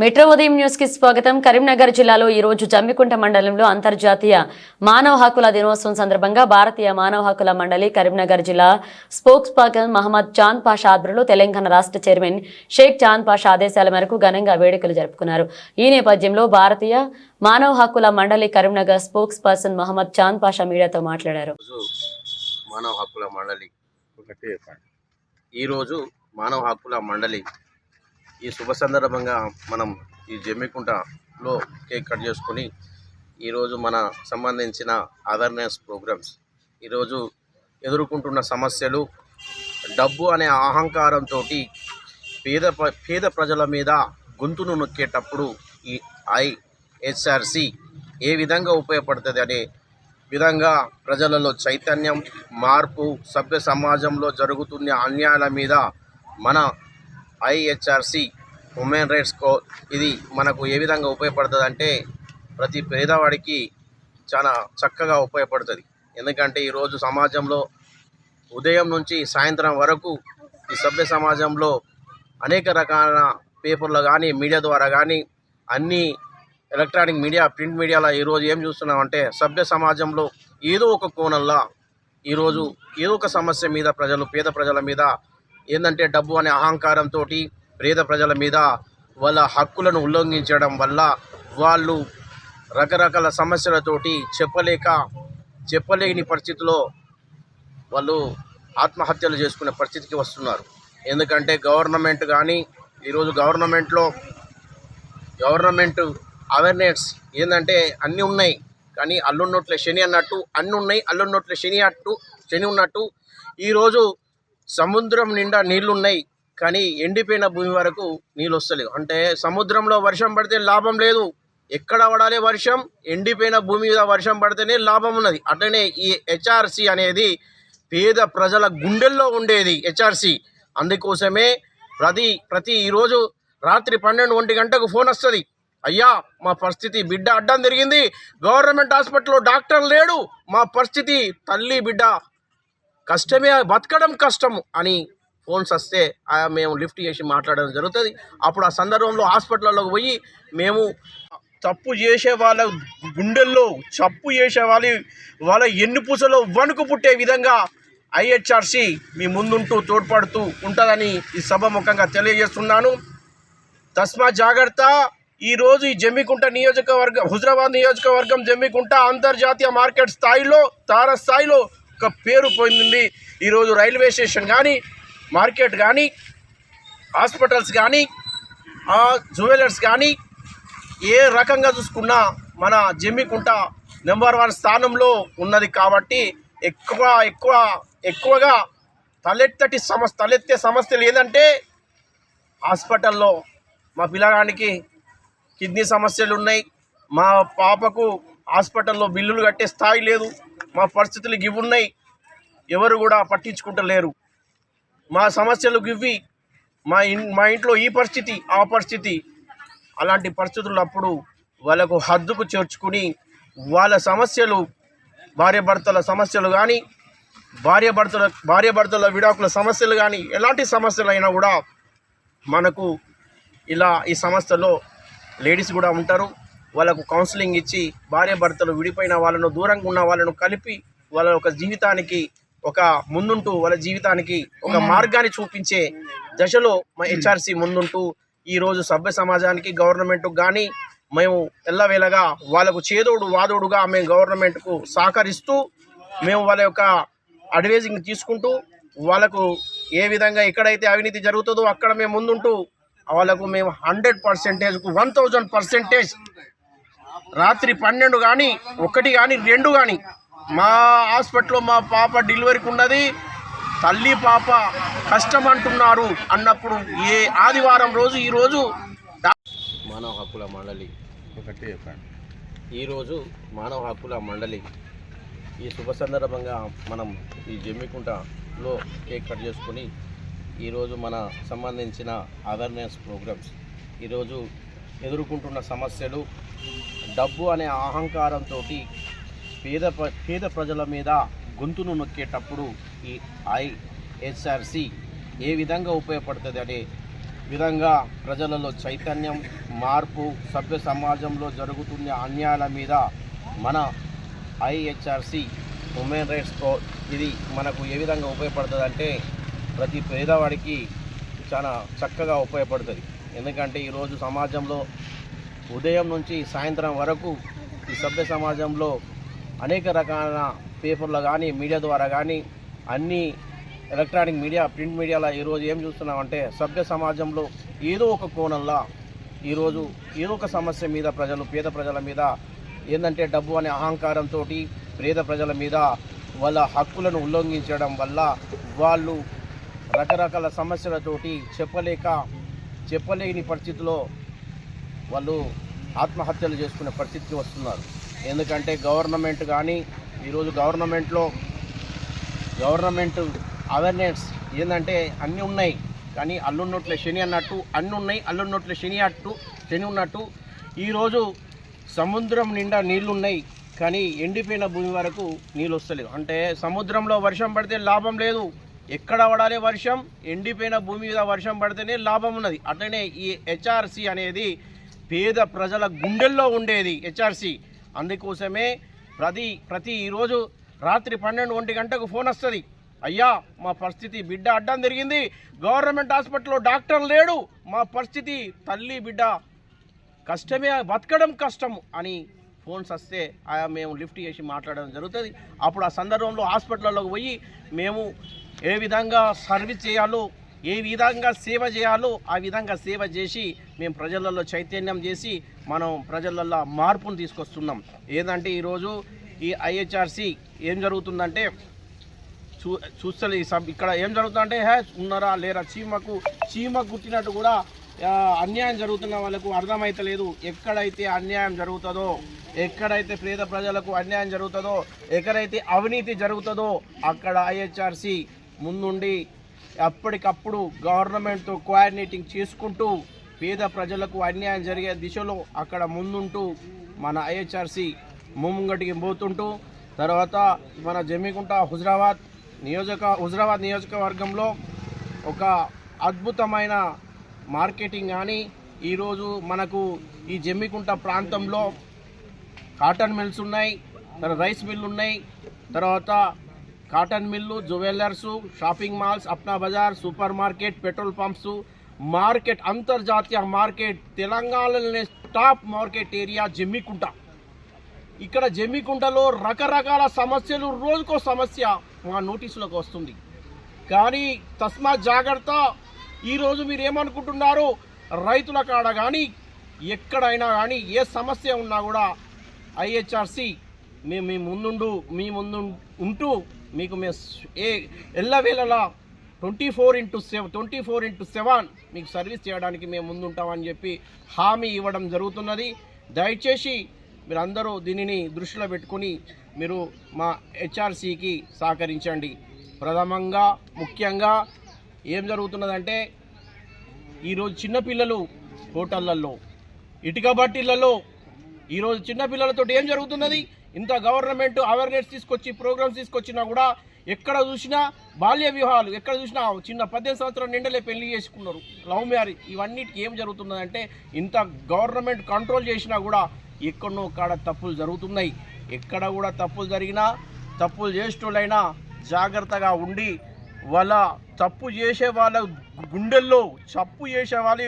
Metro ఉదయం న్యూస్కి స్వాగతం. కరీంనగర్ జిల్లాలో ఈ రోజు జమ్మికుంట మండలంలో అంతర్జాతీయ మానవ హక్కుల దినోత్సవం సందర్భంగా భారతీయ మానవ హక్కుల మండలి కరీంనగర్ జిల్లా స్పోక్స్ పర్సన్ మహమ్మద్ చాంద్ పాషా ఆధ్వర్యంలో తెలంగాణ రాష్ట్ర చైర్మన్ షేక్ చాంద్ పాషా ఆదేశాల మేరకు ఘనంగా వేడుకలు జరుపుకున్నారు. ఈ నేపథ్యంలో భారతీయ మానవ హక్కుల మండలి కరీంనగర్ స్పోక్స్ పర్సన్ మహమ్మద్ చాంద్ పాషా మీడియాతో మాట్లాడారు. మానవ హక్కుల మండలి ఈరోజు మానవ హక్కుల మండలి ఈ శుభ సందర్భంగా మనం ఈ జమ్మికుంటలో కేక్ కట్ చేసుకొని ఈరోజు మన సంబంధించిన అవేర్నెస్ ప్రోగ్రామ్స్ ఈరోజు ఎదుర్కొంటున్న సమస్యలు డబ్బు అనే అహంకారంతో పేద పేద ప్రజల మీద గొంతును నొక్కేటప్పుడు ఈ ఐహెచ్ఆర్సి ఏ విధంగా ఉపయోగపడుతుంది అనే విధంగా ప్రజలలో చైతన్యం మార్పు సభ్య సమాజంలో జరుగుతున్న అన్యాయాల మీద మన ఐహెచ్ఆర్సి ఉమెన్ రైట్స్ కో ఇది మనకు ఏ విధంగా ఉపయోగపడుతుంది అంటే ప్రతి పేదవాడికి చాలా చక్కగా ఉపయోగపడుతుంది. ఎందుకంటే ఈరోజు సమాజంలో ఉదయం నుంచి సాయంత్రం వరకు ఈ సభ్య సమాజంలో అనేక రకాల పేపర్లు కానీ మీడియా ద్వారా కానీ అన్ని ఎలక్ట్రానిక్ మీడియా ప్రింట్ మీడియాలో ఈరోజు ఏం చూస్తున్నామంటే సభ్య సమాజంలో ఏదో ఒక కోణంలో ఈరోజు ఏదో ఒక సమస్య మీద ప్రజలు పేద ప్రజల మీద ఏంటంటే డబ్బు అనే అహంకారంతో పేద ప్రజల మీద వాళ్ళ హక్కులను ఉల్లంఘించడం వల్ల వాళ్ళు రకరకాల సమస్యలతోటి చెప్పలేక చెప్పలేని పరిస్థితిలో వాళ్ళు ఆత్మహత్యలు చేసుకునే పరిస్థితికి వస్తున్నారు. ఎందుకంటే గవర్నమెంట్ కానీ ఈరోజు గవర్నమెంట్లో గవర్నమెంట్ అవేర్నెస్ ఏంటంటే అన్నీ ఉన్నాయి. కానీ అల్లున్నట్లే శని అన్నట్టు అన్నీ ఉన్నాయి. అల్లున్నట్లే శని అట్టు శని ఉన్నట్టు. ఈరోజు సముద్రం నిండా నీళ్ళున్నాయి కానీ ఎండిపోయిన భూమి వరకు నీళ్ళు వస్తలేవు అంటే సముద్రంలో వర్షం పడితే లాభం లేదు ఎక్కడ పడాలి వర్షం? ఎండిపోయిన భూమి మీద వర్షం పడితేనే లాభం ఉన్నది. అట్లనే ఈ హెచ్ఆర్సి అనేది పేద ప్రజల గుండెల్లో ఉండేది హెచ్ఆర్సి. అందుకోసమే ప్రతి ప్రతి ఈరోజు రాత్రి పన్నెండు ఒంటి గంటకు ఫోన్ వస్తుంది. అయ్యా మా పరిస్థితి బిడ్డ అడ్డం తిరిగింది. గవర్నమెంట్ హాస్పిటల్లో డాక్టర్ లేడు. మా పరిస్థితి తల్లి బిడ్డ కష్టమే బతకడం కష్టం అని ఫోన్స్ వస్తే మేము లిఫ్ట్ చేసి మాట్లాడడం జరుగుతుంది. అప్పుడు ఆ సందర్భంలో హాస్పిటల్లోకి పోయి మేము తప్పు చేసే వాళ్ళ గుండెల్లో చప్పు చేసే వాళ్ళ వాళ్ళ ఎన్నుపూసలో వణుకు పుట్టే విధంగా ఐహెచ్ఆర్సి మీ ముందుంటూ తోడ్పడుతూ ఉంటుందని ఈ సభ ముఖంగా తెలియజేస్తున్నాను. తస్మా జాగ్రత్త. ఈరోజు ఈ జమ్మికుంట నియోజకవర్గం హుజరాబాద్ నియోజకవర్గం జమ్మికుంట అంతర్జాతీయ మార్కెట్ స్థాయిలో తార స్థాయిలో ఒక పేరు పొందింది. ఈరోజు రైల్వే స్టేషన్ కానీ మార్కెట్ కానీ హాస్పిటల్స్ కానీ జ్యువెలర్స్ కానీ ఏ రకంగా చూసుకున్నా మన జమ్మికుంట నెంబర్ వన్ స్థానంలో ఉన్నది కాబట్టి ఎక్కువ ఎక్కువ ఎక్కువగా తలెత్తటి సమస్య తలెత్తే సమస్యలు ఏదంటే హాస్పిటల్లో మా పిల్లగానికి కిడ్నీ సమస్యలు ఉన్నాయి. మా పాపకు హాస్పిటల్లో బిల్లులు కట్టే స్థాయి లేదు. మా పరిస్థితులు ఇవి ఉన్నాయి. ఎవరు కూడా పట్టించుకుంటలేరు. మా సమస్యలు గివ్వి మా ఇన్ మా ఇంట్లో ఈ పరిస్థితి ఆ పరిస్థితి. అలాంటి పరిస్థితులు అప్పుడు వాళ్ళకు హద్దుకు చేర్చుకుని వాళ్ళ సమస్యలు భార్యాభర్తల సమస్యలు కానీ భార్యాభర్తల భార్యాభర్తల విడాకుల సమస్యలు కానీ ఎలాంటి సమస్యలు అయినా కూడా మనకు ఇలా ఈ సంస్థలో లేడీస్ కూడా ఉంటారు. వాళ్ళకు కౌన్సిలింగ్ ఇచ్చి భార్యాభర్తలు విడిపోయిన వాళ్ళను దూరంగా ఉన్న వాళ్ళను కలిపి వాళ్ళ ఒక జీవితానికి ఒక ముందుంటూ వాళ్ళ జీవితానికి ఒక మార్గాన్ని చూపించే దశలో మా హెచ్ఆర్సి ముందుంటూ ఈరోజు సభ్య సమాజానికి గవర్నమెంట్కు కానీ మేము ఎల్లవేళగా వాళ్ళకు చేదోడు వాదోడుగా మేము గవర్నమెంట్కు సహకరిస్తూ మేము వాళ్ళ యొక్క అడ్వైజింగ్ తీసుకుంటూ వాళ్ళకు ఏ విధంగా ఎక్కడైతే అవినీతి జరుగుతుందో అక్కడ మేము ముందుంటూ వాళ్ళకు మేము హండ్రెడ్ పర్సెంటేజ్కు వన్ థౌజండ్ పర్సెంటేజ్ రాత్రి పన్నెండు కానీ ఒకటి కానీ రెండు కానీ మా హాస్పిటల్లో మా పాప డెలివరీకి ఉన్నది. తల్లి పాప కష్టం అంటున్నారు అన్నప్పుడు ఏ ఆదివారం రోజు ఈరోజు మానవ హక్కుల మండలి. ఒకటి ఈరోజు మానవ హక్కుల మండలి. ఈ శుభ సందర్భంగా మనం ఈ జమ్మికుంటలో కేక్ కట్ చేసుకొని ఈరోజు మన సంబంధించిన అవేర్నెస్ ప్రోగ్రామ్స్ ఈరోజు ఎదుర్కొంటున్న సమస్యలు డబ్బు అనే అహంకారంతో పేద ప్ర- పేద ప్రజల మీద గొంతును నొక్కేటప్పుడు ఈ ఐహెచ్ఆర్సి ఏ విధంగా ఉపయోగపడుతుంది అనే విధంగా ప్రజలలో చైతన్యం మార్పు సభ్య సమాజంలో జరుగుతున్న అన్యాయాల మీద మన ఐహెచ్ఆర్సి ఉమెన్ రైట్స్ ఇది మనకు ఏ విధంగా ఉపయోగపడుతుంది అంటే ప్రతి పేదవాడికి చాలా చక్కగా ఉపయోగపడుతుంది. ఎందుకంటే ఈరోజు సమాజంలో ఉదయం నుంచి సాయంత్రం వరకు ఈ సభ్య సమాజంలో అనేక రకాల పేపర్లు కానీ మీడియా ద్వారా కానీ అన్ని ఎలక్ట్రానిక్ మీడియా ప్రింట్ మీడియాలో ఈరోజు ఏం చూస్తున్నామంటే సభ్య సమాజంలో ఏదో ఒక కోణంలో ఈరోజు ఏదో ఒక సమస్య మీద ప్రజలు పేద ప్రజల మీద ఏంటంటే డబ్బు అనే అహంకారంతో పేద ప్రజల మీద వాళ్ళ హక్కులను ఉల్లంఘించడం వల్ల వాళ్ళు రకరకాల సమస్యలతోటి చెప్పలేక చెప్పలేని పరిస్థితిలో వాళ్ళు ఆత్మహత్యలు చేసుకునే పరిస్థితికి వస్తున్నారు. ఎందుకంటే గవర్నమెంట్ కానీ ఈరోజు గవర్నమెంట్లో గవర్నమెంట్ అవేర్నెస్ ఏంటంటే అన్నీ ఉన్నాయి. కానీ అల్లున్నోట్ల శని అన్నట్టు అన్నీ ఉన్నాయి అల్లున్నోట్ల శని అట్టు శని ఉన్నట్టు. ఈరోజు సముద్రం నిండా నీళ్ళున్నాయి కానీ ఎండిపోయిన భూమి వరకు నీళ్ళు వస్తలేదు అంటే సముద్రంలో వర్షం పడితే లాభం లేదు. ఎక్కడ పడాలి వర్షం? ఎండిపోయిన భూమి మీద వర్షం పడితేనే లాభం ఉన్నది. అట్లనే ఈ హెచ్ఆర్సి అనేది పేద ప్రజల గుండెల్లో ఉండేది హెచ్ఆర్సి. అందుకోసమే ప్రతి ప్రతి ఈరోజు రాత్రి పన్నెండు ఒంటి గంటకు ఫోన్ వస్తుంది. అయ్యా మా పరిస్థితి బిడ్డ అడ్డం జరిగింది గవర్నమెంట్ హాస్పిటల్లో డాక్టర్ లేడు. మా పరిస్థితి తల్లి బిడ్డ కష్టమే బతకడం కష్టం అని ఫోన్స్ వస్తే ఆయా మేము లిఫ్ట్ చేసి మాట్లాడడం జరుగుతుంది. అప్పుడు ఆ సందర్భంలో హాస్పిటల్లోకి పోయి మేము ఏ విధంగా సర్వీస్ చేయాలో ఏ విధంగా సేవ చేయాలో ఆ విధంగా సేవ చేసి మేము ప్రజలలో చైతన్యం చేసి మనం ప్రజలలో మార్పును తీసుకొస్తున్నాం. ఏంటంటే ఈరోజు ఈ ఐహెచ్ఆర్సి ఏం జరుగుతుందంటే చూ చూస్తలే ఈ సబ్ ఇక్కడ ఏం జరుగుతుందంటే హే ఉన్నారా లేరా చీమకు చీమ కుట్టినట్టు కూడా అన్యాయం జరుగుతున్న వాళ్ళకు అర్థమైతలేదు. ఎక్కడైతే అన్యాయం జరుగుతుందో ఎక్కడైతే పేద ప్రజలకు అన్యాయం జరుగుతుందో ఎక్కడైతే అవినీతి జరుగుతుందో అక్కడ ఐహెచ్ఆర్సి ముందుండి అప్పటికప్పుడు గవర్నమెంట్తో కోఆర్డినేటింగ్ చేసుకుంటూ పేద ప్రజలకు అన్యాయం జరిగే దిశలో అక్కడ ముందుంటూ మన ఐహెచ్ఆర్సి ముంగటికి పోతుంటూ తర్వాత మన జమ్మికుంట హుజరాబాద్ నియోజక హుజరాబాద్ నియోజకవర్గంలో ఒక అద్భుతమైన మార్కెటింగ్ కానీ ఈరోజు మనకు ఈ జమ్మికుంట ప్రాంతంలో కాటన్ మిల్స్ ఉన్నాయి తర్వాత రైస్ మిల్లు ఉన్నాయి తర్వాత cotton mill jewellers shopping malls Apna Bazaar super market petrol pumps market అంతర్జాతీయ మార్కెట్ తెలంగాణలోనే టాప్ మార్కెట్ ఏరియా జమ్మికుంట. ఇక్కడ జమ్మికుంటలో రకరకాల సమస్యలు రోజుకో సమస్య మా నోటీసులకు వస్తుంది. కానీ తస్మాత్ జాగ్రత్త ఈరోజు మీరు ఏమనుకుంటున్నారు రైతుల కాడ కానీ ఎక్కడైనా కానీ ఏ సమస్య ఉన్నా కూడా ఐహెచ్ఆర్సి మేము మీ ముందుండు మీ ముందు ఉంటూ మీకు మేము ఏ ఎల్లవేళలా twenty four into seven twenty four into seven మీకు సర్వీస్ చేయడానికి మేము ముందుంటామని చెప్పి హామీ ఇవ్వడం జరుగుతున్నది. దయచేసి మీరందరూ దీనిని దృష్టిలో పెట్టుకుని మీరు మా హెచ్ఆర్సీకి సహకరించండి. ప్రథమంగా ముఖ్యంగా ఏం జరుగుతున్నదంటే ఈరోజు చిన్నపిల్లలు హోటళ్ళల్లో ఇటుక బట్టీలలో ఈరోజు చిన్నపిల్లలతో ఏం జరుగుతున్నది? ఇంత గవర్నమెంట్ అవేర్నెస్ తీసుకొచ్చి ప్రోగ్రామ్స్ తీసుకొచ్చినా కూడా ఎక్కడ చూసినా బాల్య వివాహాలు ఎక్కడ చూసినా చిన్న పద్దెనిమిది సంవత్సరాల నిండలే పెళ్ళి చేసుకున్నారు. లవ్ మ్యారేజ్ ఇవన్నిటికి ఏం జరుగుతున్నదంటే ఇంత గవర్నమెంట్ కంట్రోల్ చేసినా కూడా ఎక్కడనో కాడ తప్పులు జరుగుతున్నాయి. ఎక్కడ కూడా తప్పులు జరిగినా తప్పులు చేసేటోళ్ళైనా జాగ్రత్తగా ఉండి వాళ్ళ తప్పు చేసే వాళ్ళ గుండెల్లో తప్పు చేసే వాళ్ళ